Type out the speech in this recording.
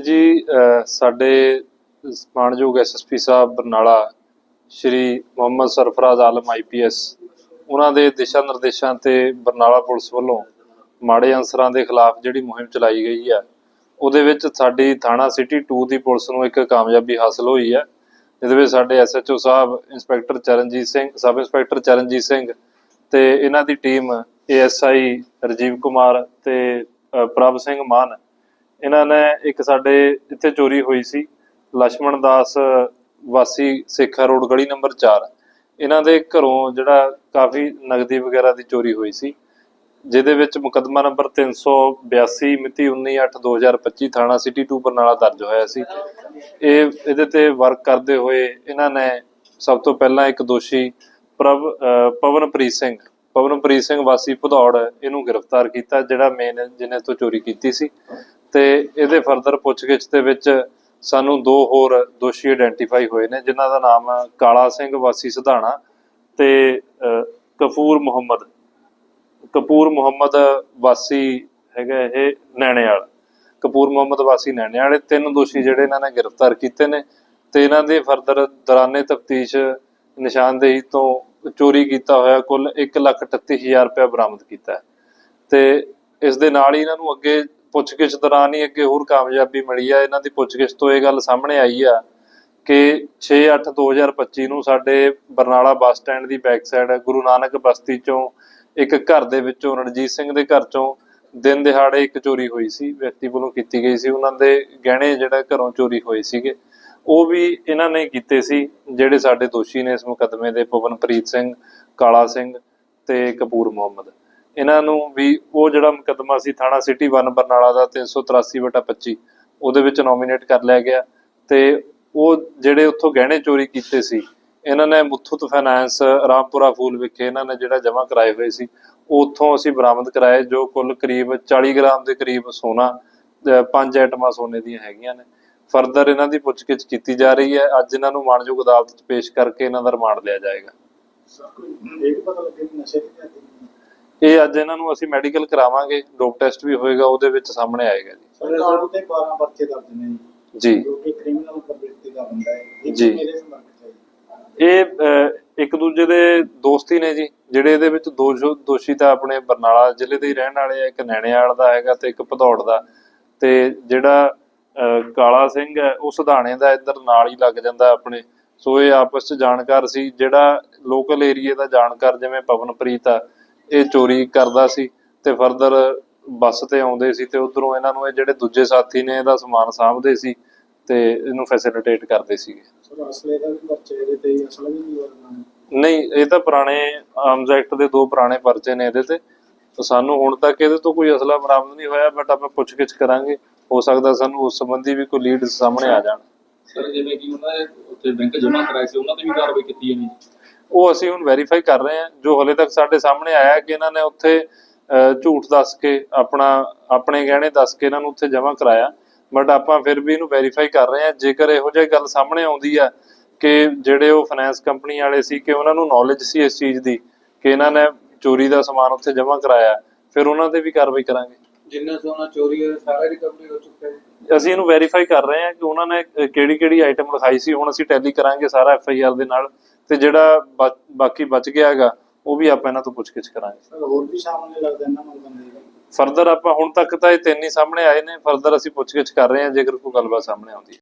ਜੀ ਸਾਡੇ ਮਾਣਯੋਗ ਐਸਐਸਪੀ ਸਾਹਿਬ, ਬਰਨਾਲਾ, ਸ਼੍ਰੀ ਮੁਹੰਮਦ ਸਰਫਰਾਜ਼ ਆਲਮ ਆਈਪੀਐਸ ਉਹਨਾਂ ਦੇ ਦਿਸ਼ਾ ਨਿਰਦੇਸ਼ਾਂ ਤੇ ਬਰਨਾਲਾ ਪੁਲਿਸ ਵੱਲੋਂ ਮਾੜੇ ਅਨਸਰਾਂ ਦੇ ਖਿਲਾਫ ਜਿਹੜੀ ਮੁਹਿੰਮ ਚਲਾਈ ਗਈ ਹੈ ਉਹਦੇ ਵਿੱਚ ਸਾਡੀ ਥਾਣਾ ਸਿਟੀ 2 ਦੀ ਪੁਲਿਸ ਨੂੰ ਇੱਕ ਕਾਮਯਾਬੀ ਹਾਸਲ ਹੋਈ ਹੈ ਜਿਹਦੇ ਵਿੱਚ ਸਾਡੇ SHO sahib, inspector Charanjit Singh, sub inspector Charanjit Singh ਤੇ ਇਹਨਾਂ ਦੀ ਟੀਮ ਏਐਸਆਈ ਰਜੀਵ ਕੁਮਾਰ ਤੇ ਪ੍ਰਭ ਸਿੰਘ ਮਾਨ ਇਹਨਾਂ ਨੇ ਇੱਕ ਸਾਡੇ ਇੱਥੇ ਚੋਰੀ ਹੋਈ ਸੀ ਲక్ష్మణ ਦਾਸ ਵਾਸੀ ਸੇਖਾ ਰੋਡ ਗਲੀ ਨੰਬਰ 4 ਇਹਨਾਂ ਦੇ ਘਰੋਂ ਜਿਹੜਾ ਕਾਫੀ ਨਗਦੀ ਵਗੈਰਾ ਦੀ ਚੋਰੀ ਹੋਈ ਸੀ, ਜਿਹਦੇ ਵਿੱਚ ਮੁਕਦਮਾ ਨੰਬਰ 382 ਮਿਤੀ 19/8/2025 ਥਾਣਾ ਸਿਟੀ 2 ਬਰਨਾਲਾ ਦਰਜ ਹੋਇਆ ਸੀ। ਇਹ ਇਹਦੇ ਤੇ ਵਰਕ ਕਰਦੇ ਹੋਏ ਇਹਨਾਂ ਨੇ ਸਭ ਤੋਂ ਪਹਿਲਾਂ ਇੱਕ ਦੋਸ਼ੀ ਪ੍ਰਭ ਪਵਨਪ੍ਰੀਤ ਸਿੰਘ ਪਵਨਪ੍ਰੀਤ ਸਿੰਘ ਵਾਸੀ ਭਦੌੜ ਇਹਨੂੰ ਗ੍ਰਿਫਤਾਰ ਕੀਤਾ, ਜਿਹੜਾ ਮੇਨ ਜਿਹਨੇ ਤੋਂ ਚੋਰੀ ਕੀਤੀ ਸੀ। ਤੇ ਇਹਦੇ ਫਰਦਰ ਪੁੱਛਗਿੱਛ ਦੇ ਵਿੱਚ ਸਾਨੂੰ ਦੋ ਹੋਰ ਦੋਸ਼ੀ ਆਇਡੈਂਟੀਫਾਈ ਹੋਏ ਨੇ, ਜਿਨ੍ਹਾਂ ਦਾ ਨਾਮ ਹੈ ਕਾਲਾ ਸਿੰਘ, ਵਾਸੀ ਸਿਧਾਣਾ ਤੇ ਕਫੂਰ ਮੁਹੰਮਦ। ਕਪੂਰ ਮੁਹੰਮਦ ਵਾਸੀ ਹੈਗਾ ਇਹ ਨੈਣੇਵਾਲ। ਕਪੂਰ ਮੁਹੰਮਦ ਵਾਸੀ ਨੈਣੇਵਾਲ, ਇਹ ਤਿੰਨ ਦੋਸ਼ੀ ਜਿਹੜੇ ਇਹਨਾਂ ਨੇ ਗ੍ਰਿਫਤਾਰ ਕੀਤੇ ਨੇ ਤੇ ਇਹਨਾਂ ਦੇ ਫਰਦਰ ਦੌਰਾਨੇ ਤਫਤੀਸ਼ ਨਿਸ਼ਾਨਦੇਹੀ ਤੋਂ ਚੋਰੀ ਕੀਤਾ ਹੋਇਆ ਕੁੱਲ 138000 ਰੁਪਏ ਬਰਾਮਦ ਕੀਤਾ ਤੇ ਇਸ ਦੇ ਨਾਲ ਹੀ ਇਹਨਾਂ ਨੂੰ ਅੱਗੇ ਪੁੱਛਗਿੱਛ ਦੌਰਾਨ ਹੀ ਅੱਗੇ ਹੋਰ ਕਾਮਯਾਬੀ ਮਿਲੀ ਆ। ਇਹਨਾਂ ਦੀ ਪੁੱਛਗਿੱਛ ਤੋਂ ਇਹ ਗੱਲ ਸਾਹਮਣੇ ਆਈ ਆ ਕਿ 6/8/2025 ਨੂੰ ਸਾਡੇ ਬਰਨਾਲਾ ਬੱਸ ਸਟੈਂਡ ਦੀ ਬੈਕ ਸਾਈਡ ਗੁਰੂ ਨਾਨਕ ਬਸਤੀ ਚੋਂ ਇੱਕ ਘਰ ਦੇ ਵਿੱਚੋਂ ਰਣਜੀਤ ਸਿੰਘ ਦੇ ਘਰ ਚੋਂ ਦਿਨ ਦਿਹਾੜੇ ਇੱਕ ਚੋਰੀ ਹੋਈ ਸੀ। ਵਿਅਕਤੀ ਵੱਲੋਂ ਕੀਤੀ ਗਈ ਸੀ। ਉਹਨਾਂ ਦੇ ਗਹਿਣੇ ਜਿਹੜਾ ਘਰੋਂ ਚੋਰੀ ਹੋਏ ਸੀਗੇ, ਉਹ ਵੀ ਇਹਨਾਂ ਨੇ ਕੀਤੇ ਸੀ, ਜਿਹੜੇ ਸਾਡੇ ਦੋਸ਼ੀ ਨੇ ਇਸ ਮੁਕੱਦਮੇ ਦੇ ਪਵਨਪ੍ਰੀਤ ਸਿੰਘ, ਕਾਲਾ ਸਿੰਘ ਤੇ ਕਪੂਰ ਮੁਹੰਮਦ। ਇਹਨਾਂ ਨੂੰ ਵੀ ਉਹ ਜਿਹੜਾ ਮੁਕੱਦਮਾ ਸੀ ਥਾਣਾ ਸਿਟੀ 1 ਬਰਨਾਲਾ ਦਾ 383/25 ਉਹਦੇ ਵਿੱਚ ਨੋਮੀਨੇਟ ਕਰ ਲਿਆ ਗਿਆ ਤੇ ਉਹ ਜਿਹੜੇ ਉੱਥੋਂ ਗਹਿਣੇ ਚੋਰੀ ਕੀਤੇ ਸੀ, ਇਹਨਾਂ ਨੇ ਮੁਥੂਤ ਫਾਈਨਾਂਸ ਰਾਮਪੁਰਾ ਫੂਲ ਵਿਖੇ ਇਹਨਾਂ ਨੇ ਜਿਹੜਾ ਜਮ੍ਹਾਂ ਕਰਾਏ ਹੋਏ ਸੀ, ਉਹ ਅਸੀਂ ਬਰਾਮਦ ਕਰਾਏ ਜੋ ਕੁੱਲ ਕਰੀਬ 40 ਗ੍ਰਾਮ ਦੇ ਕਰੀਬ ਸੋਨਾ ਪੰਜ ਆਈਟਮਾਂ ਸੋਨੇ ਦੀਆਂ ਹੈਗੀਆਂ ਨੇ। ਫਰਦਰ ਇਹਨਾਂ ਦੀ ਪੁੱਛਗਿੱਛ ਕੀਤੀ ਜਾ ਰਹੀ ਹੈ, ਅੱਜ ਇਹਨਾਂ ਨੂੰ ਮਾਣਯੋਗ ਅਦਾਲਤ 'ਚ ਪੇਸ਼ ਕਰਕੇ ਇਹਨਾਂ ਦਾ ਰਿਮਾਂਡ ਲਿਆ ਜਾਏਗਾ। ਇਹ ਪਤਾ ਲੱਗੇ ਨਸ਼ੇ ਦੀ ਇਹ ਅੱਜ ਇਹਨਾਂ ਨੂੰ ਅਸੀਂ ਮੈਡੀਕਲ ਕਰਾਵਾਂਗੇ ਡੋਪ ਟੈਸਟ ਵੀ ਹੋਏਗਾ ਉਹਦੇ ਵਿੱਚ ਸਾਹਮਣੇ ਆਏਗਾ ਜੀ। ਸਰਕਾਰ ਤੇ 12 ਬੱਚੇ ਦਰਜ ਨੇ ਜੀ। ਜੋ। ਕਿ ਕ੍ਰਿਮੀਨਲ ਪ੍ਰਵਿਰਤੀ ਦਾ ਬੰਦਾ ਹੈ। ਇਹ। ਮੇਰੇ ਇੱਕ ਦੂਜੇ ਦੇ ਦੋਸਤੀ ਨੇ ਜੀ ਜਿਹੜੇ ਇਹਦੇ ਵਿੱਚ ਦੋ ਦੋਸ਼ੀ ਤਾਂ ਆਪਣੇ ਬਰਨਾਲਾ ਜ਼ਿਲ੍ਹੇ ਦੇ ਹੀ ਰਹਿਣ ਵਾਲੇ ਆ ਇੱਕ ਨੈਣੇਵਾਲ ਦਾ ਹੈਗਾ ਤੇ ਇੱਕ ਭਦੌੜ ਦਾ। ਤੇ ਜਿਹੜਾ ਕਾਲਾ ਸਿੰਘ ਹੈ ਉਹ ਸੁਧਾਣੇ ਦਾ ਇੱਧਰ ਨਾਲ ਹੀ ਲੱਗ ਜਾਂਦਾ ਆਪਣੇ। ਸੋ ਇਹ ਆਪਸ ਚ ਜਾਣਕਾਰ ਸੀ ਜਿਹੜਾ ਲੋਕਲ ਏਰੀਏ ਦਾ ਜਾਣਕਾਰ ਜਿਵੇਂ ਪਵਨਪ੍ਰੀਤ ਆ ਇਹ ਚੋਰੀ ਕਰਦਾ ਸੀ ਤੇ ਫਰਦਰ ਬੱਸ ਤੇ ਆਉਂਦੇ ਸੀ ਤੇ ਉਧਰੋਂ ਇਹਨਾਂ ਨੂੰ ਇਹ ਜਿਹੜੇ ਦੂਜੇ ਸਾਥੀ ਨੇ ਇਹਦਾ ਸਮਾਨ ਸਾਂਭਦੇ ਸੀ ਤੇ ਇਹਨੂੰ ਫੈਸਿਲਿਟੇਟ ਕਰਦੇ ਸੀਗੇ। ਸਰ ਅਸਲੇ ਦਾ ਵੀ ਬੱਚੇ ਇਹਦੇ ਤੇ ਹੀ ਅਸਲ ਵੀ ਨਹੀਂ ਵਰਨਾ ਨਹੀਂ ਇਹ ਤਾਂ ਪੁਰਾਣੇ ਆਰਮਸ ਐਕਟ ਦੇ ਦੋ ਪੁਰਾਣੇ ਪਰਚੇ ਨੇ ਇਹਦੇ ਤੇ। ਤਾਂ ਸਾਨੂੰ ਹੁਣ ਤੱਕ ਇਹਦੇ ਤੋਂ ਕੋਈ ਅਸਲਾ ਬਰਾਮਦ ਨਹੀਂ ਹੋਇਆ ਬਟ ਆਪਾਂ ਪੁੱਛਗਿੱਛ ਕਰਾਂਗੇ। ਹੋ ਸਕਦਾ ਸਾਨੂੰ ਉਸ ਸੰਬੰਧੀ ਵੀ ਕੋਈ ਲੀਡ ਸਾਹਮਣੇ ਆ ਜਾਣ। ਸਰ ਜਿਵੇਂ ਕਿ ਉਹਨਾਂ ਨੇ ਉੱਥੇ ਬੈਂਕ ਜਮ੍ਹਾਂ ਕਰਾਏ ਸੀ ਉਹਨਾਂ ਤੇ ਵੀ ਕਾਰਵਾਈ ਕੀਤੀ ਹੈ ਨਹੀਂ? ਉਹ ਅਸੀਂ ਹੁਣ ਵੈਰੀਫਾਈ ਕਰ ਰਹੇ ਹਾਂ ਜੋ ਹਲੇ ਤੱਕ ਸਾਡੇ ਸਾਹਮਣੇ ਆਇਆ ਹੈ ਕਿ ਇਹਨਾਂ ਨੇ ਉੱਥੇ ਅਹ, ਝੂਠ ਦੱਸ ਕੇ ਆਪਣਾ ਆਪਣੇ ਗਹਿਣੇ ਦੱਸ ਕੇ ਇਹਨਾਂ ਨੂੰ ਉੱਥੇ ਜਮ੍ਹਾਂ ਕਰਾਇਆ। ਬਟ ਆਪਾਂ ਫਿਰ ਵੀ ਇਹਨੂੰ ਵੈਰੀਫਾਈ ਕਰ ਰਹੇ ਹਾਂ। ਜੇਕਰ ਇਹੋ ਜਿਹੀ ਗੱਲ ਸਾਹਮਣੇ ਆਉਂਦੀ ਆ ਕਿ ਜਿਹੜੇ ਉਹ ਫਾਈਨੈਂਸ ਕੰਪਨੀ ਵਾਲੇ ਸੀ ਕਿ ਉਹਨਾਂ ਨੂੰ ਨੌਲੇਜ ਸੀ ਇਸ ਚੀਜ਼ ਦੀ ਕਿ ਇਹਨਾਂ ਨੇ ਚੋਰੀ ਦਾ ਸਮਾਨ ਉੱਥੇ ਜਮ੍ਹਾਂ ਕਰਾਇਆ ਫਿਰ ਉਹਨਾਂ ਤੇ ਵੀ ਕਾਰਵਾਈ ਕਰਾਂਗੇ। ਜਿੰਨਾ ਸੋਨਾ ਚੋਰੀ ਹੋਇਆ ਸਾਰਾ ਰਿਕਵਰੀ ਹੋ ਚੁੱਕਾ ਹੈ। ਅਸੀਂ ਇਹਨੂੰ ਵੈਰੀਫਾਈ ਕਰ ਰਹੇ ਹਾਂ ਕਿ ਉਹਨਾਂ ਨੇ ਕਿਹੜੀ ਕਿਹੜੀ ਆਈਟਮ ਲਿਖਾਈ ਸੀ। ਹੁਣ ਅਸੀਂ ਟੈਲੀ ਕਰਾਂਗੇ ਸਾਰਾ ਐਫ ਆਈ ਆਰ ਦੇ ਨਾਲ ਤੇ ਜਿਹੜਾ ਬਾਕੀ ਬਚ ਗਿਆ ਹੈਗਾ ਉਹ ਵੀ ਆਪਾਂ ਇਹਨਾਂ ਤੋਂ ਪੁੱਛਗਿੱਛ ਕਰਾਂਗੇ। ਹੋਰ ਵੀ ਸਾਹਮਣੇ ਲੱਗਦਾ ਇਹਨਾਂ ਨਾਲ ਬੰਦੇ ਫਰਦਰ ਆਪਾਂ ਹੁਣ ਤੱਕ ਤਾਂ ਇਹ ਤਿੰਨ ਹੀ ਸਾਹਮਣੇ ਆਏ ਨੇ। ਫਰਦਰ ਅਸੀਂ ਪੁੱਛਗਿੱਛ ਕਰ ਰਹੇ ਹਾਂ ਜੇਕਰ ਕੋਈ ਗੱਲਬਾਤ ਸਾਹਮਣੇ ਆਉਂਦੀ ਹੈ।